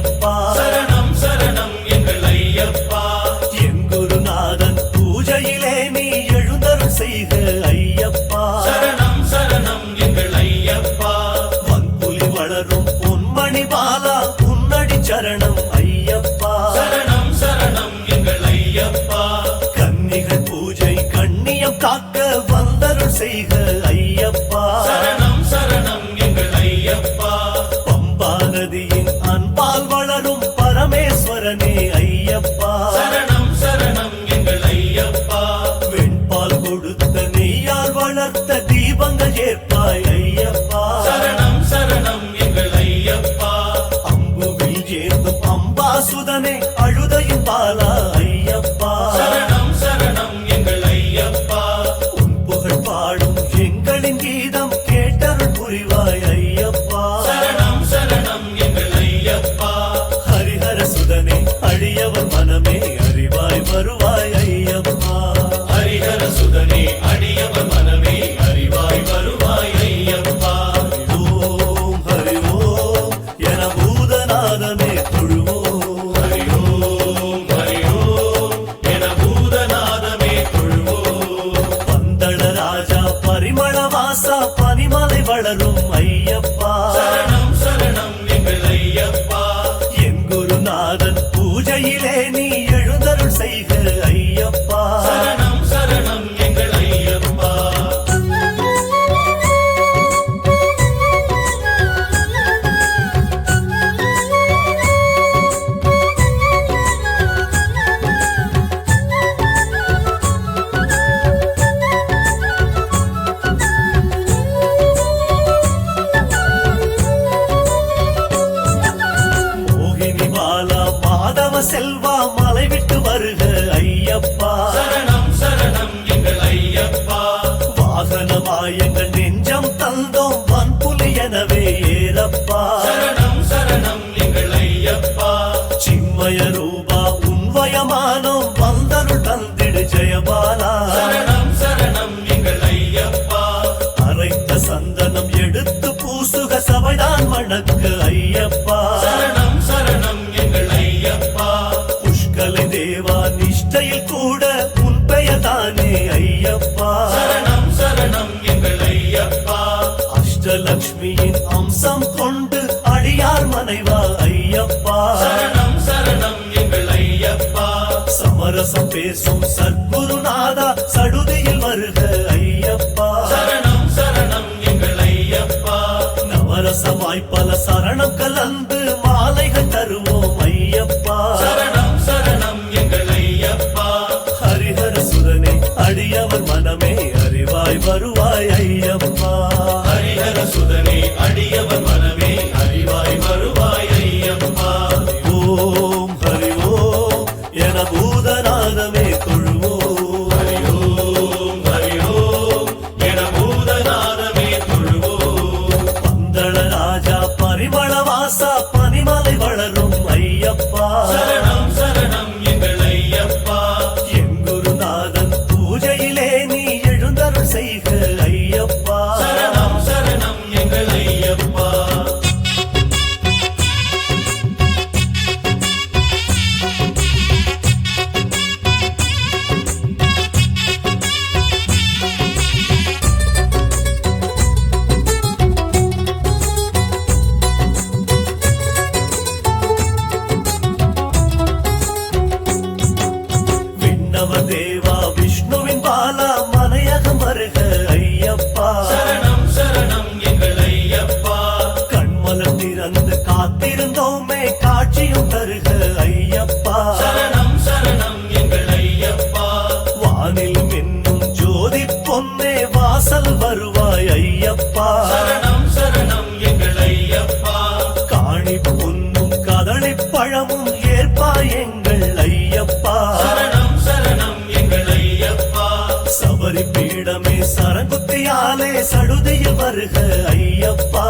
ஐயப்பா. சரணம் சரணம் எங்கள் ஐயப்பா. என் குருநாதன் பூஜையிலே நீ எழுந்தருள் செய்த ஐயப்பா. சரணம் சரணம் எங்கள் ஐயப்பா. வன்புலி வளரும் பொன்மணி பாலா உன்னடி சரணம் ஐயப்பா. சரணம் சரணம் எங்கள் ஐயப்பா. கன்னிகள் பூஜை கண்ணியம் காக்க வந்தருள் செய்க கேட்பாயே வளரும் ஐயம் செல்வா மலை விட்டு வருக ஐயப்பா. சரணம் சரணம் எங்கள் ஐயப்பா. வாகனமாய் எங்கள் நெஞ்சம் தந்தோம் வன்புலி எனவே ஏறப்பா. சரணம் சரணம் எங்கள் ஐயப்பா. சிம்மய ரூபா உன்வயமானோ பேசும் சத்குருநாதா சடுதியில் வருக ஐயப்பா. சரணம் சரணம் எங்கள் ஐயப்பா. நவரசமாய் பல சரணம் கலந்து மாலைகள் தருவோம் ஐயப்பா. சரணம் சரணம் எங்கள் ஐயப்பா. ஹரிஹர சுரனே அடியவர் மனமே அறிவாய் வருவாய் ஐயப்பா. ஹரிஹர சுதனே அடியவர் மனமே சரணமிடமே சரங்குத்தியாலே சடுதியில் வருக ஐயப்பா.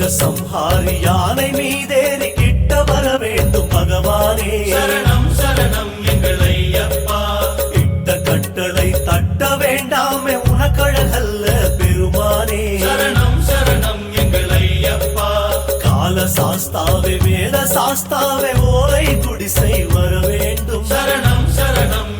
துக்க சம்ஹாரி யானை மீதேறி கிட்ட வர வேண்டும் பகவானே. சரணம் சரணம் எங்கள் ஐயப்பா. இட்ட கட்டளை தட்ட வேண்டாமே உனக்கழகல்ல பெருமானே. சரணம் சரணம் எங்கள் ஐயப்பா. கால சாஸ்தாவே வேத சாஸ்தாவே ஓலை குடிசை வர வேண்டும். சரணம் சரணம்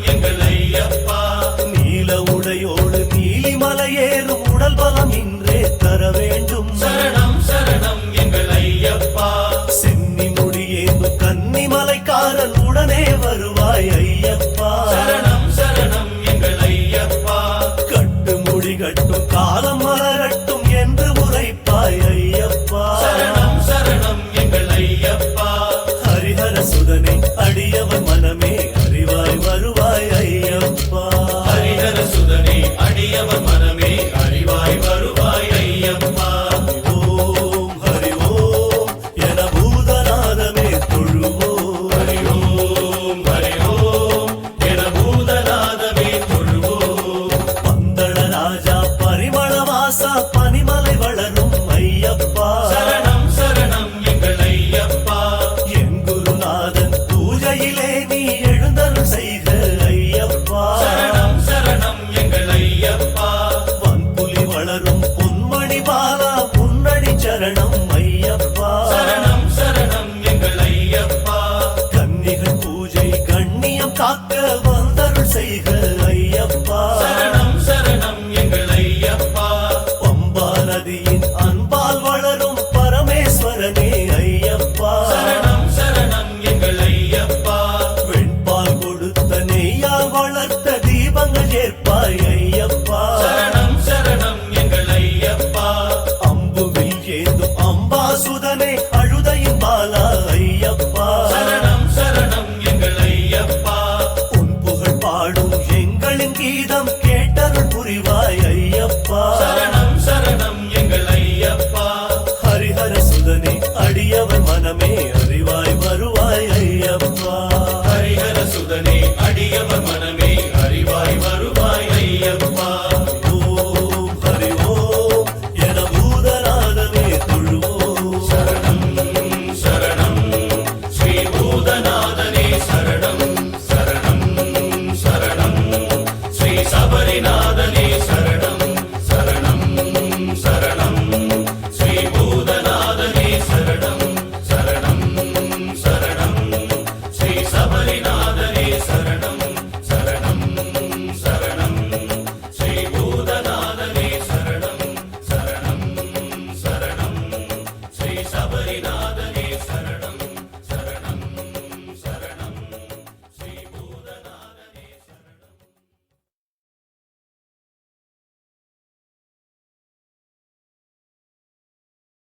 செய்க enemy.